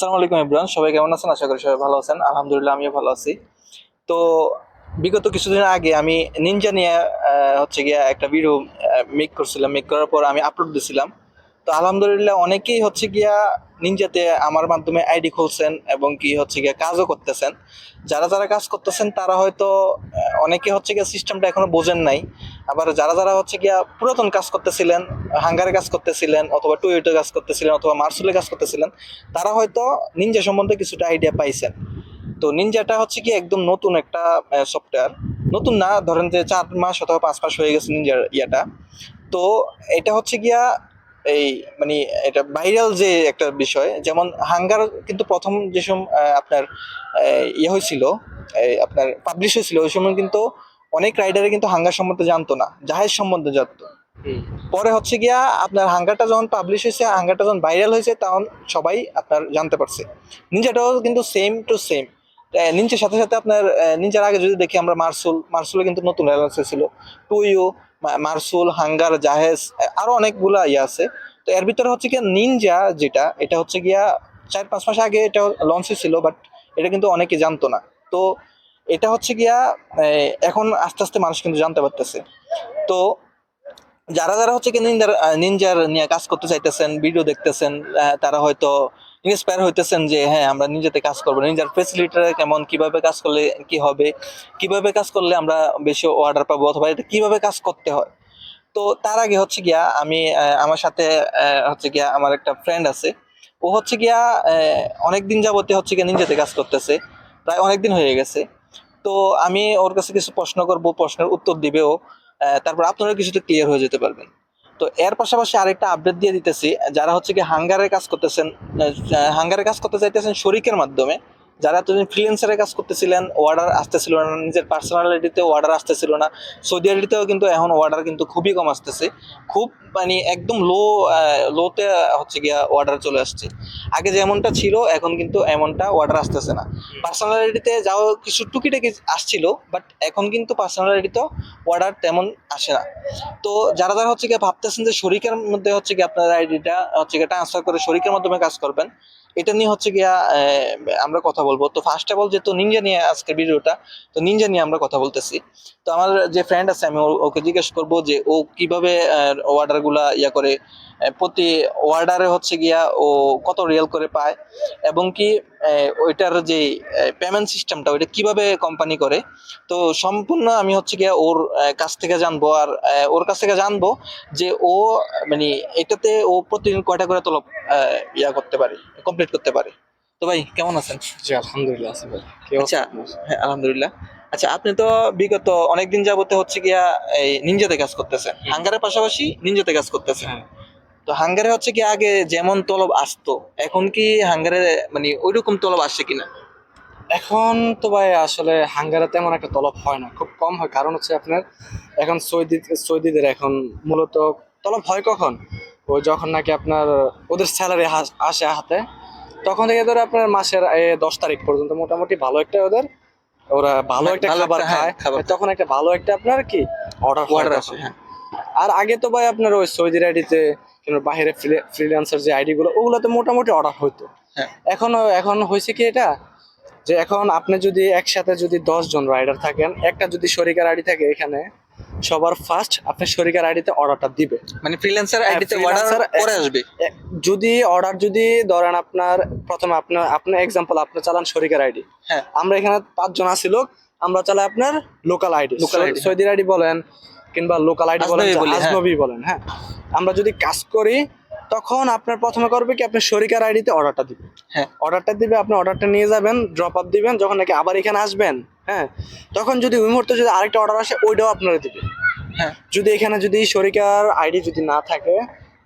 আসসালামু আলাইকুম ইব্রান সবাই কেমন আছেন? আশা করি সবাই ভালো আছেন। আলহামদুলিল্লাহ, আমিও ভালো আছি। তো বিগত কিছুদিন আগে আমি নিনজা নিয়ে হচ্ছে গিয়ে একটা ভিডিও মেক করছিলাম। মেক করার পর আমি আপলোড দিছিলাম। তো আলহামদুলিল্লাহ অনেকেই হচ্ছে গিয়া নিনজাতে আমার মাধ্যমে আইডি খুলছেন এবং কি হচ্ছে গিয়া কাজও করতেছেন। যারা যারা কাজ করতেছেন তারা হয়তো অনেকে হচ্ছে গিয়া সিস্টেমটা এখনও বোঝেন নাই। আবার যারা যারা হচ্ছে গিয়া পুরাতন কাজ করতেছিলেন, হাঙ্গারে কাজ করতেছিলেন অথবা টুয়েটে কাজ করতেছিলেন অথবা মার্সুলে কাজ করতেছিলেন, তারা হয়তো নিনজা সম্বন্ধে কিছুটা আইডিয়া পাইছেন। তো নিনজাটা হচ্ছে কি একদম নতুন একটা সফটওয়্যার নতুন না, ধরেন যে চার মাস অথবা পাঁচ মাস হয়ে গেছে নিনজার ইয়াটা। তো এটা হচ্ছে গিয়া এই মানে এটা ভাইরাল যে একটা বিষয় যেমন হাঙ্গার কিন্তু প্রথম যে সময় আপনার ইয়ে হয়েছিল আপনার পাবলিশ হয়েছিল ওই সময় কিন্তু অনেক রাইডারে কিন্তু হাঙ্গার সম্বন্ধে জানতো না জাহাজ সম্বন্ধে জানতো। পরে হচ্ছে গিয়া আপনার হাঙ্গারটা যখন পাবলিশ হয়েছে হাঙ্গারটা যখন ভাইরাল হয়েছে তখন সবাই আপনার জানতে পারছে। নিনজাটাও কিন্তু সেম টু সেম নিনজার সাথে সাথে আপনার নিনজার আগে যদি দেখি আমরা মার্সুল মার্সুলে কিন্তু নতুন অ্যালায়েন্স ছিল। টুইও মার্সুল হাঙ্গার জাহেজ আরও অনেকগুলা ইয়ে আছে। তো এর ভিতরে হচ্ছে গিয়া নিনজা যেটা এটা হচ্ছে গিয়া চার পাঁচ মাস আগে এটা লঞ্চ হয়েছিল বাট এটা কিন্তু অনেকে জানতো না। তো এটা হচ্ছে গিয়া এখন আস্তে আস্তে মানুষ কিন্তু জানতে পারতেছে। তো যারা যারা হচ্ছে কি নিনজার আহ, নিনজার নিয়ে কাজ করতে চাইতেছেন ভিডিও দেখতেছেন তারা হয়তো ইন্সপায়ার হইতেছেন যে হ্যাঁ আমরা নিজেতে কাজ করব। নিজের ফেসিলিটিটা কেমন, কীভাবে কাজ করলে কি হবে? কীভাবে কাজ করলে আমরা বেশি অর্ডার পাবো? অথবা এটা কীভাবে কাজ করতে হয়? তো তার আগে হচ্ছে গিয়া আমি আমার সাথে হচ্ছে গিয়া আমার একটা ফ্রেন্ড আছে। ও হচ্ছে গিয়া অনেক দিন যাবতে হচ্ছে গিয়া নিজেতে কাজ করতেছে। প্রায় অনেক দিন হয়ে গেছে। তো আমি ওর কাছে কিছু প্রশ্ন করব, প্রশ্নের উত্তর দিবে ও। তারপর আপনারা কিছুটা ক্লিয়ার হয়ে যেতে পারবেন। তো এর পাশাপাশি আরেকটা আপডেট দিয়ে দিতেছি, যারা হচ্ছে কি হাঙ্গারের কাজ করতেছেন হাঙ্গারের কাজ করতে চাইতেছেন শরিকের মাধ্যমে যারা এতদিন ফ্রিল্যান্সারে কাজ করতেছিলেন অর্ডার আসতেছিল না নিজের পার্সোনালিটিতে অর্ডার আসতেছিল না সৌদি আরবিতেও কিন্তু এখন অর্ডার কিন্তু খুবই কম আসতেছে। খুব মানে একদম লো লোতে হচ্ছে গিয়া অর্ডার চলে আসছে। আগে যেমনটা ছিল এখন কিন্তু এমনটা অর্ডার আসতেছে না। পার্সোনালিটিতে যাও কিছু টুকিটাকি আসছিল বাট এখন কিন্তু পার্সোনালিটিতেও অর্ডার তেমন আসে না। তো যারা যারা হচ্ছে গিয়ে ভাবতেছেন যে শরিকের মধ্যে হচ্ছে গিয়ে আপনার আইডিটা হচ্ছে গিয়ে ট্রান্সফার করে শরিকের মাধ্যমে কাজ করবেন এটা নিয়ে হচ্ছে গিয়া আমরা কথা বলব। তো ফার্স্ট অফ অল যেহেতু নিনজা নিয়ে আজকের ভিডিওটা, তো নিনজা নিয়ে আমরা কথা বলতেছি। তো আমার যে ফ্রেন্ড আছে, আমি ওকে জিজ্ঞেস করব যে ও কীভাবে অর্ডারগুলা ইয়া করে প্রতি অর্ডারে হচ্ছে গিয়া ও কত রিয়েল করে পায় এবং কি ওইটার যে পেমেন্ট সিস্টেমটা ওইটা কীভাবে কোম্পানি করে। তো সম্পূর্ণ আমি হচ্ছে গিয়া ওর কাছ থেকে জানব আর ওর কাছ থেকে জানব যে ও মানে এটাতে ও প্রতিদিন কয়টা করে তলব ইয়া করতে পারে। কমপ্লিট করতে পারে। তো ভাই কেমন আছেন? জি আলহামদুলিল্লাহ আছি ভাই। কি আচ্ছা হ্যাঁ আলহামদুলিল্লাহ। আচ্ছা আপনি তো বিগত অনেকদিন যাবতে হচ্ছে গিয়া এই নিনজাতে কাজ করতেছেন। হাঙ্গারের পাশাপাশি নিনজাতে কাজ করতেছেন। হ্যাঁ। তো হাঙ্গারে হচ্ছে কি আগে যেমন তলব আসতো এখন কি হাঙ্গারে মানে ওইরকম তলব আসছে কিনা? এখন তো ভাই আসলে হাঙ্গারে তেমন একটা তলব হয় না। খুব কম হয়। কারণ হচ্ছে আপনার এখন সৌদি সৌদিদের এখন মূলত তলব হয় কখন? ওই যখন নাকি আপনার ওদের স্যালারি আসে হাতে তখন থেকে ধরে আপনার মাসের দশ তারিখ পর্যন্ত মোটামুটি ভালো একটা ওদের ওরা ভালো একটা খাবার হ্যাঁ, খায়। তখন একটা ভালো একটা আপনার কি অর্ডার অর্ডার আসে হ্যাঁ। আর আগে তো ভাই আপনার ওই সৌদি আইডিতে কিংবা বাইরে ফ্রিল্যান্সার যে আইডি গুলো ওগুলোতে মোটামুটি অর্ডার হইতো। হ্যাঁ। এখন এখন হয়েছে কি এটা যে এখন আপনি যদি একসাথে যদি দশ জন রাইডার থাকেন একটা যদি শরিকার আইডি থাকে এখানে সবার ফার্স্ট আপনি শরিকার আইডিতে অর্ডারটা দিবে। মানে ফ্রিল্যান্সার আইডিতে অর্ডার পরে আসবে? যদি অর্ডার যদি ধরেন আপনার প্রথমে আপনার আপনার এক্সাম্পল আপনি চালান শরিকার আইডি হ্যাঁ। আমরা এখানে পাঁচজন আছি লোক আমরা চালাই আপনার লোকাল আইডি লোকাল সৌদির সৌদি আইডি বলেন কিংবা লোকাল আইডি বলেন হ্যাঁ। আজনবী বলেন হ্যাঁ। আমরা যদি কাজ করি তখন আপনার প্রথমে করবে কি আপনি শরিকার আইডিতে অর্ডারটা দিবেন। হ্যাঁ। অর্ডারটা দিবে আপনি অর্ডারটা নিয়ে যাবেন ড্রপ আপ দিবেন যখন নাকি আবার এখানে আসবেন হ্যাঁ তখন যদি ওই মুহূর্তে যদি আরেকটা অর্ডার আসে ওইটাও আপনারা দিবে হ্যাঁ। যদি এখানে যদি শরিকার আইডি যদি না থাকে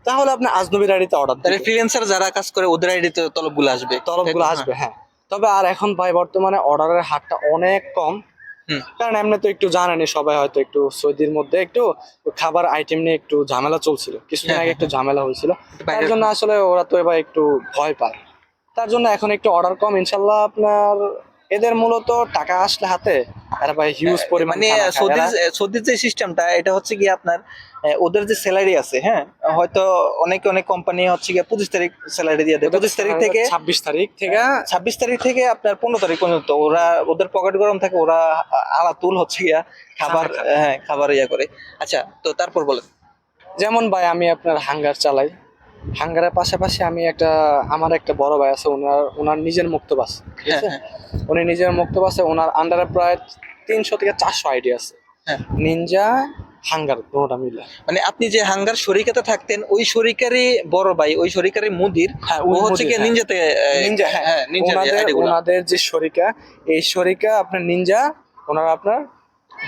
তাহলে আপনি আজনবীর আইডিতে অর্ডার তাহলে দিবেন। ফ্রিল্যান্সার যারা কাজ করে ওদের আইডিতে তলবগুলো আসবে। তলবগুলো আসবে হ্যাঁ। তবে আর এখন ভাই বর্তমানে অর্ডারের হারটা অনেক কম। কারণ এমনি তো একটু জানেনি সবাই হয়তো একটু সৌদির মধ্যে একটু খাবার আইটেম নিয়ে একটু ঝামেলা চলছিল। কিছুদিন হ্যাঁ, আগে একটু ঝামেলা হয়েছিল। তার জন্য আসলে ওরা তো এবার একটু ভয় পায়। তার জন্য এখন একটু অর্ডার কম। ইনশাল্লাহ আপনার এদের মূলত টাকা আসলে হাতে। ভাই হিউজ পরিমাণ মানে সৌদির সৌদির যে সিস্টেমটা এটা হচ্ছে কি আপনার ওদের যে স্যালারি আছে হ্যাঁ হয়তো অনেক অনেক কোম্পানি হচ্ছে গিয়ে পঁচিশ তারিখ স্যালারি দিয়ে দেয়। পঁচিশ তারিখ থেকে ছাব্বিশ তারিখ থেকে ছাব্বিশ তারিখ থেকে আপনার পনেরো তারিখ পর্যন্ত ওরা ওদের পকেট গরম থাকে ওরা আলাতুল হচ্ছে গিয়া খাবার হ্যাঁ খাবার ইয়া করে। আচ্ছা তো তারপর বলেন। যেমন ভাই আমি আপনার হাঙ্গার চালাই। হাঙ্গারের পাশাপাশি আমি একটা আমার একটা বড় ভাই আছে ওনার ওনার নিজের মুক্তব আছে ঠিক হ্যাঁ আছে? হ্যাঁ। উনি নিজের মুক্তব আছে ওনার আন্ডারে প্রায় তিনশো থেকে চারশো আইডি আছে। হ্যাঁ। নিনজা হাঙ্গার দুটোটা মিলে। মানে আপনি যে হাঙ্গার শরিকাতে থাকতেন ওই শরিকারই বড় ভাই ওই শরিকারই মুদির। হ্যাঁ ও হচ্ছে কি নিনজাতে নিনজা হ্যাঁ। হ্যাঁ ওনাদের ওনাদের যে শরিকা এই শরিকা আপনার নিনজা ওনারা আপনার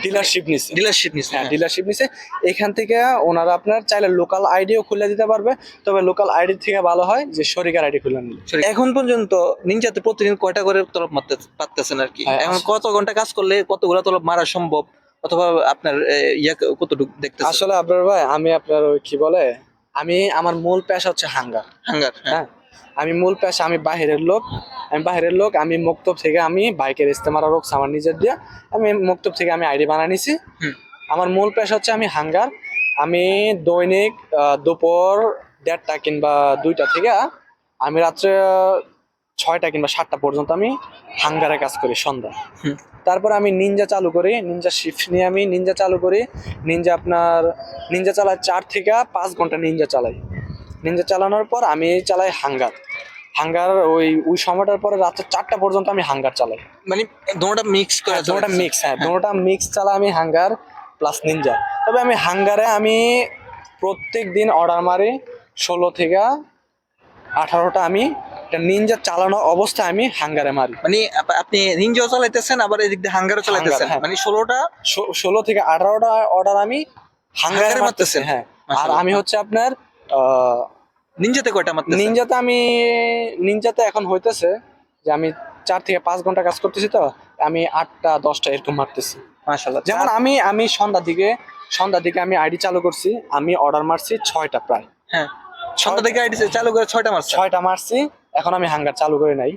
ডিলারশিপ নিচ্ছে ডিলারশিপ নিছে হ্যাঁ ডিলারশিপ নিছে। এখান থেকে ওনারা আপনার চাইলে লোকাল আইডিও খুলে দিতে পারবে। তবে লোকাল আইডি থেকে ভালো হয় যে শরিকার আইডি খুলে নিলে। এখন পর্যন্ত নিনজাতে প্রতিদিন কয়টা করে তলব মারতে পারতেছেন আর কি? হ্যাঁ, এখন কত ঘণ্টা কাজ করলে কতগুলো তলব মারা সম্ভব? অথবা আপনার ইয়া কতটুকু দেখতেছেন? আসলে আপনার ভাই আমি আপনার কি বলে আমি আমার মূল পেশা হচ্ছে হাঙ্গার। হাঙ্গার হ্যাঁ। হ্যাঁ আমি মূল পেশা আমি বাহিরের লোক। আমি বাহিরের লোক আমি মুক্তব থেকে আমি বাইকের ইস্তেমারা রোকস আমার নিজের দিয়ে। আমি মুক্তব থেকে আমি আইডি বানিয়ে নিছি। আমার মূল পেশা হচ্ছে আমি হাঙ্গার। আমি দৈনিক দুপুর দেড়টা কিংবা দুইটা থেকে আমি রাত্রে ছয়টা কিংবা সাতটা পর্যন্ত আমি হাঙ্গারে কাজ করি সন্ধ্যা। তারপর আমি নিনজা চালু করি। নিনজা শিফট নিয়ে আমি নিনজা চালু করি। নিনজা আপনার নিনজা চালাই চার থেকে পাঁচ ঘণ্টা নিনজা চালাই। নিনজা চালানোর পর আমি চালাই হাঙ্গার হাঙ্গার ওই ওই সময়টার পরে রাত্রে চারটা পর্যন্ত আমি হাঙ্গার চালাই। মানে দুটোটা মিক্স করে দুটোটা মিক্স হ্যাঁ দুটোটা মিক্স চালাই আমি হাঙ্গার প্লাস নিনজা তবে আমি হাঙ্গারে আমি প্রত্যেক দিন অর্ডার মারি ষোলো থেকে আঠারোটা আমি একটা নিনজা চালানো অবস্থায় আমি হাঙ্গারে মারি। মানে আপনি নিনজাও চালাইতেছেন আবার এদিক দিয়ে হাঙ্গারও চালাইতেছেন? হ্যাঁ। মানে ষোলোটা? ষোলো থেকে আঠারোটা অর্ডার আমি হাঙ্গারে মারতেছেন? হ্যাঁ। আর আমি হচ্ছে আপনার আহ, নিনজাতে কয়টা মারতেছেন নিনজাতে আমি নিনজাতে এখন হইতেছে যে আমি চার থেকে পাঁচ ঘণ্টা কাজ করতেছি তো আমি আটটা দশটা এরকম মারতেছি। মাশাআল্লাহ। যেমন আমি আমি সন্ধ্যার দিকে সন্ধ্যার দিকে আমি আইডি চালু করছি আমি অর্ডার মারছি ছয়টা প্রায়। হ্যাঁ। সন্ধ্যা থেকে আইডি চালু করে ছয়টা মারছেন ছয়টা মারছি এখন আমি হাঙ্গার চালু করে নাই।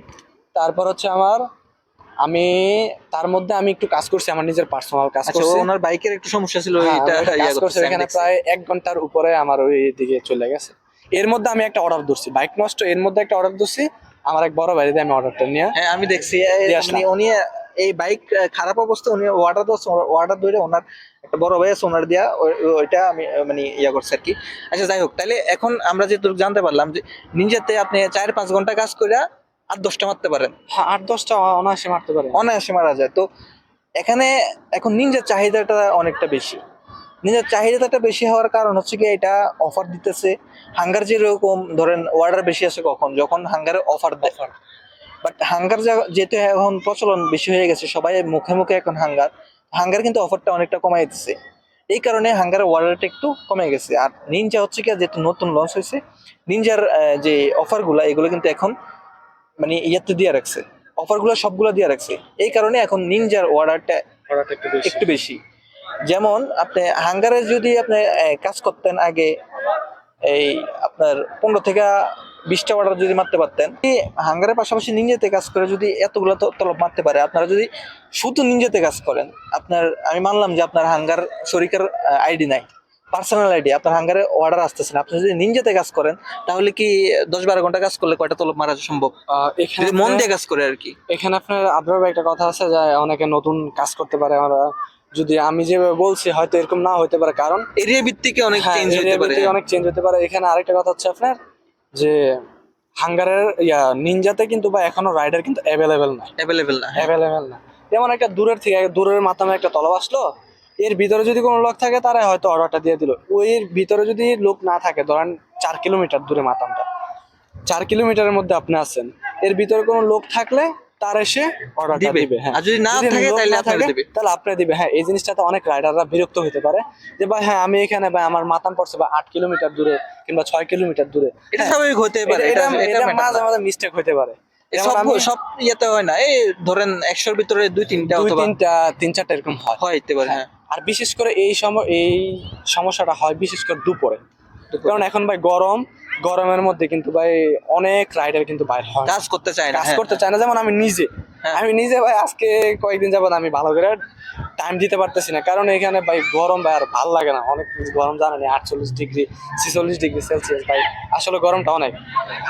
তারপর হচ্ছে আমার আমি তার মধ্যে আমি একটু কাজ করছি আমার নিজের পার্সোনাল কাজ আচ্ছা করছি। ওনার বাইকের একটু সমস্যা ছিল হ্যাঁ, এটা ইয়া কাজ করছি এখানে প্রায় এক ঘণ্টার উপরে আমার ওই দিকে চলে গেছে। এর মধ্যে আমি একটা অর্ডার ধরছি। বাইক নষ্ট এর মধ্যে একটা অর্ডার ধরছি। আমার এক বড় বাড়িতে আমি অর্ডারটা নিয়ে হ্যাঁ আমি দেখছি। মানে উনি এই বাইক খারাপ অবস্থা উনি অর্ডার দোস অর্ডার ধরে ওনার একটা বড় ভাই আছে ওনার দিয়া ওইটা আমি মানে ইয়া করছি আর কি। আচ্ছা যাই হোক তাহলে এখন আমরা যেহেতু জানতে পারলাম যে নিজেতে আপনি চার পাঁচ ঘণ্টা কাজ করে আট দশটা মারতে পারেন। হ্যাঁ, আট দশটা অনায়াসে মারতে পারেন। অনায়াসে মারা যায়। তো এখানে এখন নিনজার চাহিদাটা অনেকটা বেশি। নিনজার চাহিদাটা বেশি হওয়ার কারণ হচ্ছে কি এটা অফার দিতেছে। হাঙ্গার যেরকম ধরেন অর্ডার বেশি আছে কখন? যখন হাঙ্গারে অফার দেয়। বাট হাঙ্গার যেহেতু এখন প্রচলন বেশি হয়ে গেছে সবাই মুখে মুখে এখন হাঙ্গার হাঙ্গার কিন্তু অফারটা অনেকটা কমাই দিচ্ছে এই কারণে হাঙ্গারের অর্ডারটা একটু কমে গেছে। আর নিনজা হচ্ছে কি যেহেতু নতুন লঞ্চ হয়েছে নিনজার যে অফারগুলো এগুলো কিন্তু এখন মানে ইয়াতে দিয়ে রাখছে। অফারগুলো সবগুলো দিয়ে রাখছে। এই কারণে এখন নিনজার অর্ডারটা একটু বেশি। যেমন আপনি হাঙ্গারে যদি আপনি কাজ করতেন আগে এই আপনার পনেরো থেকে বিশটা অর্ডার যদি মারতে পারতেন হাঙ্গারের পাশাপাশি নিঞ্জাতে কাজ করে যদি এতগুলো তলব মারতে পারে আপনারা যদি শুধু নিঞ্জাতে কাজ করেন আপনার আমি মানলাম যে আপনার হাঙ্গার শরিকার আইডি নাই পার্সোনাল আইডি আপনার হাঙ্গারে অর্ডার আসতেছে না আপনি যদি নিঞ্জাতে কাজ করেন তাহলে কি দশ বারো ঘণ্টা কাজ করলে কয়টা তলব মারা সম্ভব? এখানে মন দিয়ে কাজ করে আর কি। এখানে আপনার আপনার একটা কথা আছে যে অনেকে নতুন কাজ করতে পারে আমরা যদি আমি যেভাবে বলছি হয়তো এরকম না হতে পারে। কারণ এরিয়া ভিত্তিকে অনেক হ্যাঁ, চেঞ্জ হতে পারে। অনেক চেঞ্জ হতে পারে। এখানে আরেকটা কথা হচ্ছে আপনার যে হাঙ্গারের ইয়া নিনজাতে কিন্তু বা এখনও রাইডার কিন্তু অ্যাভেলেবেল না। অ্যাভেলেবেল না হ্যাঁ। অ্যাভেলেবেল না। যেমন একটা দূরের থেকে দূরের মাধ্যমে একটা তলব আসলো এর ভিতরে যদি কোনো লোক থাকে তারা হয়তো অর্ডারটা দিয়ে দিল। ওই ভিতরে যদি লোক না থাকে ধরেন চার কিলোমিটার দূরে মাতামটা চার কিলোমিটারের মধ্যে আপনি আছেন এর ভিতরে কোনো লোক থাকলে তার এসে অর্ডারটা দিবে। হ্যাঁ। আর যদি না থাকে তাহলে আপনারা দিবে। তাহলে আপনি দিবে। হ্যাঁ এই জিনিসটাতে অনেক রাইডাররা বিরক্ত হতে পারে যে ভাই হ্যাঁ আমি এখানে ভাই আমার মাতাম পড়ছে বা আট কিলোমিটার দূরে কিংবা ছয় কিলোমিটার দূরে। এটা হ্যাঁ, স্বাভাবিক হতে পারে এটা এটা মাঝে মাঝে মিস্টেক হতে পারে। সব সব ইয়েতে হয় না এই ধরেন একশোর ভিতরে দুই তিনটা অথবা তিনটা তিন চারটা এরকম হয়। হইতে পারে হ্যাঁ। আর বিশেষ করে এই সময় এই সমস্যাটা হয় বিশেষ করে দুপুরে। কারণ এখন ভাই গরম গরমের মধ্যে কিন্তু ভাই অনেক রাইডার কিন্তু বাইরে হয় কাজ করতে চায় না কাজ হ্যাঁ, করতে চায় না যেমন আমি নিজে। হ্যাঁ। আমি নিজে ভাই আজকে কয়েকদিন যাবত আমি ভালো করে টাইম দিতে পারতেছি না। কারণ এখানে ভাই গরম ভাই আর ভালো লাগে না। অনেক গরম জানেন আটচল্লিশ ডিগ্রি ছিচল্লিশ ডিগ্রি সেলসিয়াস ভাই। আসলে গরমটা অনেক।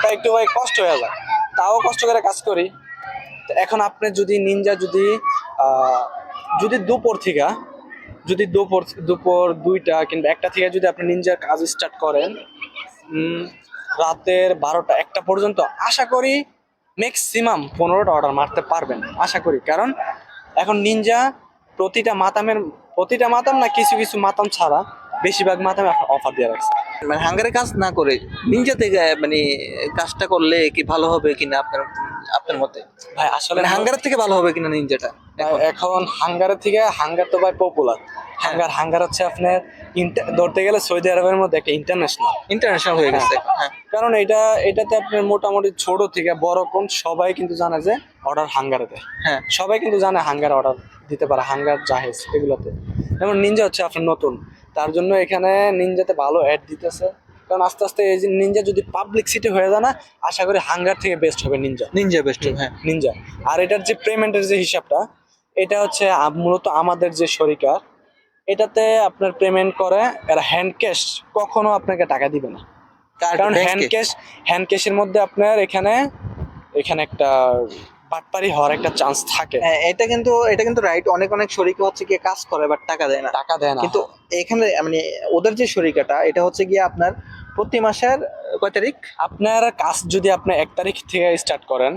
তাই একটু ভাই কষ্ট হয়ে যায়। তাও কষ্ট করে কাজ করি। তো এখন আপনি যদি নিনজা যদি যদি দুপুর থেকে যদি দুপুর দুপুর দুইটা কিংবা একটা থেকে যদি আপনি নিনজার কাজ স্টার্ট করেন রাতের বারোটা, একটা পর্যন্ত। আশা করি ম্যাক্সিমাম পনেরোটা অর্ডার মারতে পারবেন। আশা করি। কারণ এখন নিনজা প্রতিটা মাতামের, প্রতিটা মাতাম না কিছু কিছু মাতাম ছাড়া বেশিরভাগ মাতামে এখন অফার দিয়ে রাখছে। মানে হাঙ্গারের কাজ না করে নিনজা থেকে মানে কাজটা করলে কি ভালো হবে কিনা আপনার আপনার মতে? ভাই আসলে মানে হাঙ্গারের থেকে ভালো হবে কিনা নিনজাটা? এখন? হাঙ্গারের থেকে হাঙ্গার তো ভাই পপুলার হাঙ্গার হাঙ্গার হচ্ছে আপনার ধরতে গেলে সৌদি আরবের মধ্যে একটা ইন্টারন্যাশনাল ইন্টারন্যাশনাল হয়ে গেছে। হ্যাঁ। কারণ এটা এটাতে আপনার মোটামুটি ছোট থেকে বড় কোন সবাই কিন্তু জানে যে অর্ডার হাঙ্গারে দেয়। হ্যাঁ। সবাই কিন্তু জানে হাঙ্গার অর্ডার দিতে পারে হাঙ্গার জাহেজ এগুলোতে। যেমন নিনজা হচ্ছে আপনার নতুন। তার জন্য এখানে নিনজাতে ভালো অ্যাড দিতেছে। কারণ আস্তে আস্তে এই নিনজা যদি পাবলিক সিটি হয়ে যায় না আশা করি হাঙ্গার থেকে বেস্ট হবে নিনজা নিনজা বেস্ট হবে হ্যাঁ। নিনজা আর এটার যে পেমেন্টের যে হিসাবটা এটা হচ্ছে মূলত আমাদের যে শরিকার এটাতে আপনার পেমেন্ট করে এরা হ্যান্ড ক্যাশ কখনো আপনাকে টাকা দিবে না। কারণ হ্যান্ড ক্যাশ হ্যান্ড ক্যাশের মধ্যে আপনার এখানে এখানে একটা বাটপারি হওয়ার একটা চান্স থাকে। হ্যাঁ এটা কিন্তু এটা কিন্তু রাইট অনেক অনেক শরিকা হচ্ছে গিয়ে কাজ করে বাট টাকা দেয় না। টাকা দেয় না। কিন্তু এখানে মানে ওদের যে শরিকাটা এটা হচ্ছে গিয়ে আপনার প্রতি মাসের কয় তারিখ? আপনার কাজ যদি আপনি এক তারিখ থেকে স্টার্ট করেন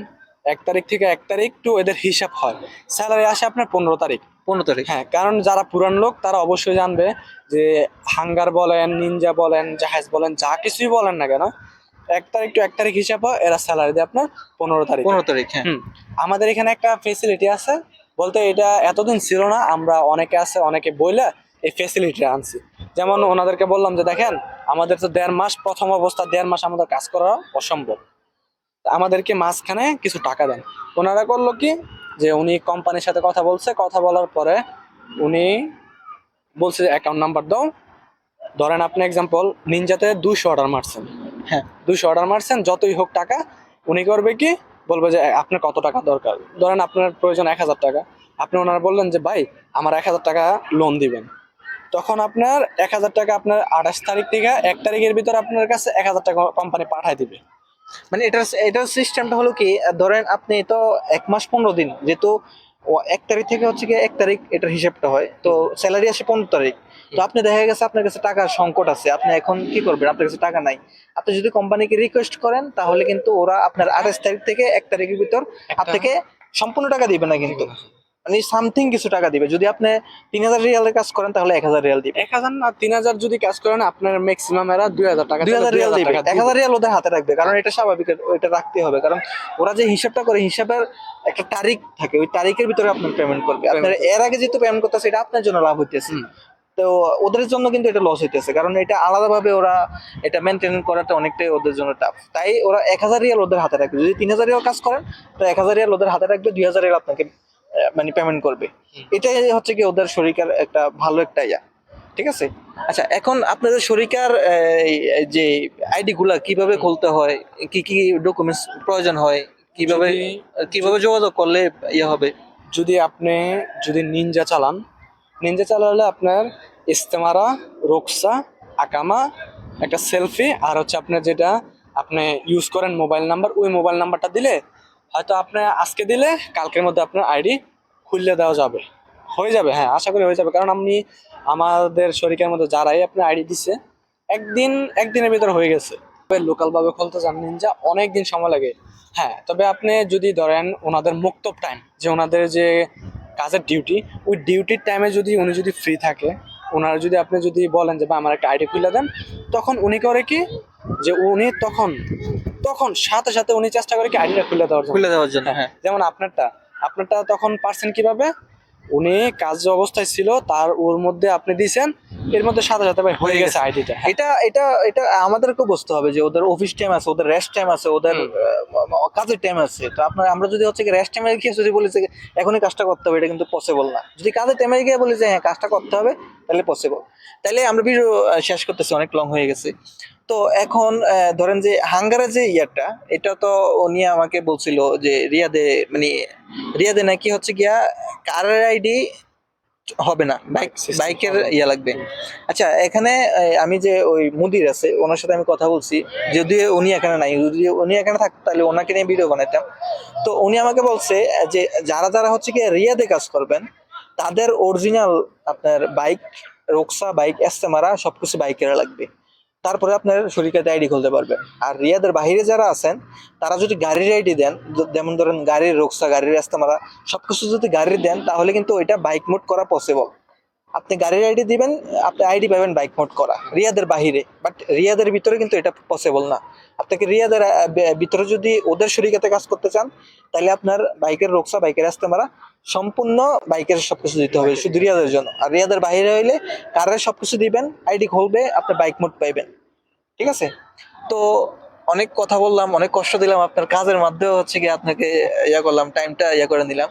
এক তারিখ থেকে এক তারিখ টু এদের হিসাব হয়। স্যালারি আসে আপনার পনেরো তারিখ। পনেরো তারিখ। হ্যাঁ কারণ যারা পুরান লোক তারা অবশ্যই জানবে যে হাঙ্গার বলেন নিনজা বলেন জাহাজ বলেন যা কিছুই বলেন না কেন এক তারিখ টু এক তারিখ হিসাব হয় এরা স্যালারি দেয় আপনার পনেরো তারিখ। পনেরো তারিখ হ্যাঁ। আমাদের এখানে একটা ফেসিলিটি আছে বলতে এটা এতদিন ছিল না আমরা অনেকে আছে অনেকে বইলে এই ফেসিলিটি আনছি। যেমন ওনাদেরকে বললাম যে দেখেন আমাদের তো দেড় মাস প্রথম অবস্থা দেড় মাস আমাদের কাজ করা অসম্ভব। আমাদেরকে মাঝখানে কিছু টাকা দেন। ওনারা করল কি? যে উনি কোম্পানির সাথে কথা বলছে কথা বলার পরে উনি বলছে অ্যাকাউন্ট নাম্বার দাও। ধরেন আপনি এক্সাম্পল নিনজাতে দুশো অর্ডার মারছেন। হ্যাঁ। দুশো অর্ডার মারছেন যতই হোক টাকা উনি করবে কি? বলবে যে আপনার কত টাকা দরকার? ধরেন আপনার প্রয়োজন এক হাজার টাকা। আপনি ওনারা বললেন যে ভাই আমার এক হাজার টাকা লোন দিবেন। তখন আপনার এক হাজার টাকা আপনার আঠাশ তারিখ থেকে এক তারিখের ভিতর আপনার কাছে এক হাজার টাকা কোম্পানি পাঠায় দিবে। মানে এটার এটার সিস্টেমটা হলো কি ধরেন আপনি তো এক মাস পনেরো দিন যেহেতু এক তারিখ থেকে হচ্ছে কি এক তারিখ এটার হিসাবটা হয় তো স্যালারি আসে পনেরো তারিখ। তো আপনি দেখা গেছে আপনার কাছে টাকার সংকট আছে আপনি এখন কি করবেন? আপনার কাছে টাকা নাই। আপনি যদি কোম্পানিকে রিকোয়েস্ট করেন তাহলে কিন্তু ওরা আপনার আঠাশ তারিখ থেকে এক তারিখের ভিতর আপনাকে সম্পূর্ণ টাকা দিবে না কিন্তু। মানে সামথিং কিছু টাকা দিবে। যদি আপনি তিন হাজার রিয়ালের কাজ করেন তাহলে এক হাজার রিয়াল দিবে। এক হাজার না তিন হাজার যদি কাজ করেন আপনার ম্যাক্সিমাম এরা দুই হাজার টাকা দুই হাজার রিয়াল দিবে। এক হাজার রিয়াল ওদের হাতে রাখবে কারণ এটা স্বাভাবিক ওইটা রাখতে হবে। কারণ ওরা যে হিসাবটা করে হিসাবের একটা তারিখ থাকে ওই তারিখের ভিতরে আপনার পেমেন্ট করবে। আপনার এর আগে যেহেতু পেমেন্ট করতেছে এটা আপনার জন্য লাভ হইতেছে। তো ওদের জন্য কিন্তু এটা লস হইতেছে কারণ এটা আলাদাভাবে ওরা এটা মেনটেন করাটা অনেকটাই ওদের জন্য টাফ তাই ওরা এক হাজার রিয়াল ওদের হাতে রাখবে। যদি তিন হাজার রিয়াল কাজ করেন তো এক হাজার রিয়াল ওদের হাতে রাখবে দুই হাজার রিয়াল আপনাকে মানে পেমেন্ট করবে। এটাই হচ্ছে কি ওদের শরিকার একটা ভালো একটা ইয়া। ঠিক আছে? আচ্ছা এখন আপনাদের শরিকার এই, যে আইডি গুলা কীভাবে খুলতে হয়? কি কি ডকুমেন্টস প্রয়োজন হয়? কীভাবে কীভাবে যোগাযোগ করলে ইয়ে হবে? যদি আপনি যদি নিনজা চালান নিনজা চালালে আপনার ইস্তেমারা রোকসা আকামা একটা সেলফি আর হচ্ছে আপনার যেটা আপনি ইউজ করেন মোবাইল নাম্বার ওই মোবাইল নাম্বারটা দিলে হয়তো আপনি আজকে দিলে কালকের মধ্যে আপনার আইডি খুললে দেওয়া যাবে। হয়ে যাবে হ্যাঁ আশা করি হয়ে যাবে। কারণ আপনি আমাদের শরীরের মধ্যে যারাই আপনার আইডি দিচ্ছে একদিন, একদিনের ভিতর হয়ে গেছে। লোকাল ভাবে খুলতে যান নিনজা অনেক দিন সময় লাগে। হ্যাঁ তবে আপনি যদি ধরেন ওনাদের মুক্তব টাইম যে ওনাদের যে কাজের ডিউটি ওই ডিউটির টাইমে যদি উনি যদি ফ্রি থাকে, ওনারা যদি আপনি যদি বলেন যে বা আমার একটা আইডি খুলে দেন, তখন উনি করে কি? যে উনি তখন তখন সাথে সাথে উনি চেষ্টা করে কি আইডিটা খুলে দেওয়ার জন্য। খুলে দেওয়ার জন্য হ্যাঁ। যেমন আপনারটা আপনারটা তখন পারছেন কীভাবে? উনি কাজ অবস্থায় ছিল তার ওর মধ্যে আপনি দিয়েছেন এর মধ্যে সাথে সাথে ভাই হয়ে হয়ে গেছে আইডিটা। এটা এটা এটা আমাদেরকে বুঝতে হবে যে ওদের অফিস টাইম আছে ওদের রেস্ট টাইম আছে ওদের কাজের টাইম আছে। তো আপনার আমরা যদি হচ্ছে রেস্ট টাইমে গিয়ে যদি বলি যে এখনই কাজটা করতে হবে এটা কিন্তু পসিবল না। যদি কাজের টাইমে গিয়ে বলি যে হ্যাঁ কাজটা করতে হবে তাহলে পসিবল তাহলে আমরা ভিডিও শেষ করতেছি অনেক লং হয়ে গেছে। তো এখন ধরেন যে হাঙ্গারের যে ইয়ারটা এটা তো উনি আমাকে বলছিল যে রিয়াদে মানে রিয়াদে নাকি হচ্ছে গিয়া কারের আইডি হবে না বাইক বাইকের ইয়া লাগবে। আচ্ছা এখানে আমি যে ওই মুদির আছে ওনার সাথে আমি কথা বলছি যদি উনি এখানে নাই যদি উনি এখানে থাকতো তাহলে ওনাকে নিয়ে ভিডিও বানাইতাম। তো উনি আমাকে বলছে যে যারা যারা হচ্ছে কি রিয়াদে কাজ করবেন তাদের অরিজিনাল আপনার বাইক রোকসা বাইক এস্তেমারা সবকিছু বাইকেরা লাগবে। তারপরে আপনার শরীরকাতে আইডি খুলতে পারবেন আর রিয়াদের বাহিরে যারা আছেন, তারা যদি গাড়ির আইডি দেন যেমন ধরেন গাড়ির রোকসা, গাড়ির এস্তেমারা সবকিছু যদি গাড়ির দেন, তাহলে কিন্তু ওইটা বাইক মোড করা পসিবল আপনি গাড়ির আইডি দিবেন, আপনি আইডি পাবেন বাইক মোড করা, রিয়াদের বাহিরে। বাট রিয়াদের ভিতরে কিন্তু এটা পসিবল না। আপনাকে রিয়াদের ভিতরে যদি ওদের শরীরকাতে কাজ করতে চান, তাহলে আপনার বাইকের রোকসা বাইকের এস্তেমারা সম্পূর্ণ বাইকের সবকিছু দিতে হবে শুধু রিয়াদের জন্য। আর রিয়াদের বাইরে হইলে কারের সবকিছু দিবেন আইডি খুলবে আপনি বাইক মোড পাইবেন। ঠিক আছে? তো অনেক কথা বললাম অনেক কষ্ট দিলাম আপনার কাজের মাধ্যমে হচ্ছে কি আপনাকে ইয়া করলাম টাইমটা ইয়া করে নিলাম।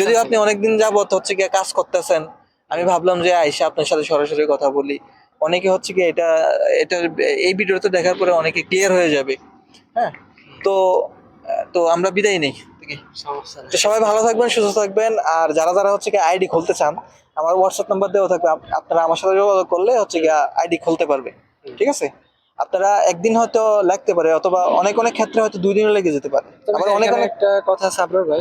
যদিও। আপনি অনেকদিন যাবত হচ্ছে গিয়ে কাজ করতেছেন আমি ভাবলাম যে আইসা আপনার সাথে সরাসরি কথা বলি। অনেকে হচ্ছে কি এটা এটা এই ভিডিওতে দেখার পরে অনেকে ক্লিয়ার হয়ে যাবে। হ্যাঁ? তো তো আমরা বিদায় নেই। তো সবাই ভালো থাকবেন সুস্থ থাকবেন। আর যারা যারা হচ্ছে কি আইডি খুলতে চান আমার হোয়াটসঅ্যাপ নাম্বার দেওয়া থাকবে। আপনারা আমার সাথে যোগাযোগ করলে হচ্ছে গিয়ে আইডি খুলতে পারবে। ঠিক আছে? আপনারা একদিন হয়তো লাগতে পারে অথবা অনেক অনেক ক্ষেত্রে হয়তো দুই দিনও লেগে যেতে পারে। আবার অনেক এখানে অনেক একটা কথা আছে আপনার ভাই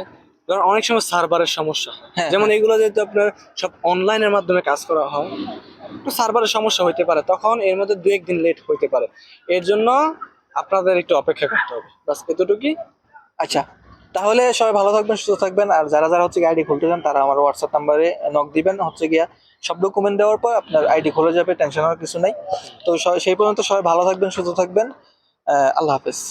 ধরুন অনেক সময় সার্ভারের সমস্যা। হ্যাঁ, যেমন এগুলো যেহেতু আপনার সব অনলাইনের মাধ্যমে কাজ করা হয় একটু সার্ভারের সমস্যা হইতে পারে। তখন এর মধ্যে দু একদিন লেট হইতে পারে। এর জন্য আপনাদের একটু অপেক্ষা করতে হবে। বাস এতটুকুই। আচ্ছা। তাহলে সবাই ভালো থাকবেন, সুস্থ থাকবেন। আর যারা যারা হচ্ছে আইডি খুলতে চান, তারা আমার হোয়াটসঅ্যাপ নাম্বারে নক দিবেন। হচ্ছে গিয়া সব ডকুমেন্ট দেওয়ার পর আপনার আইডি খুলে যাবে টেনশন হওয়ার কিছু নাই। তো সেই পর্যন্ত সবাই ভালো থাকবেন, সুস্থ থাকবেন। আল্লাহ হাফেজ।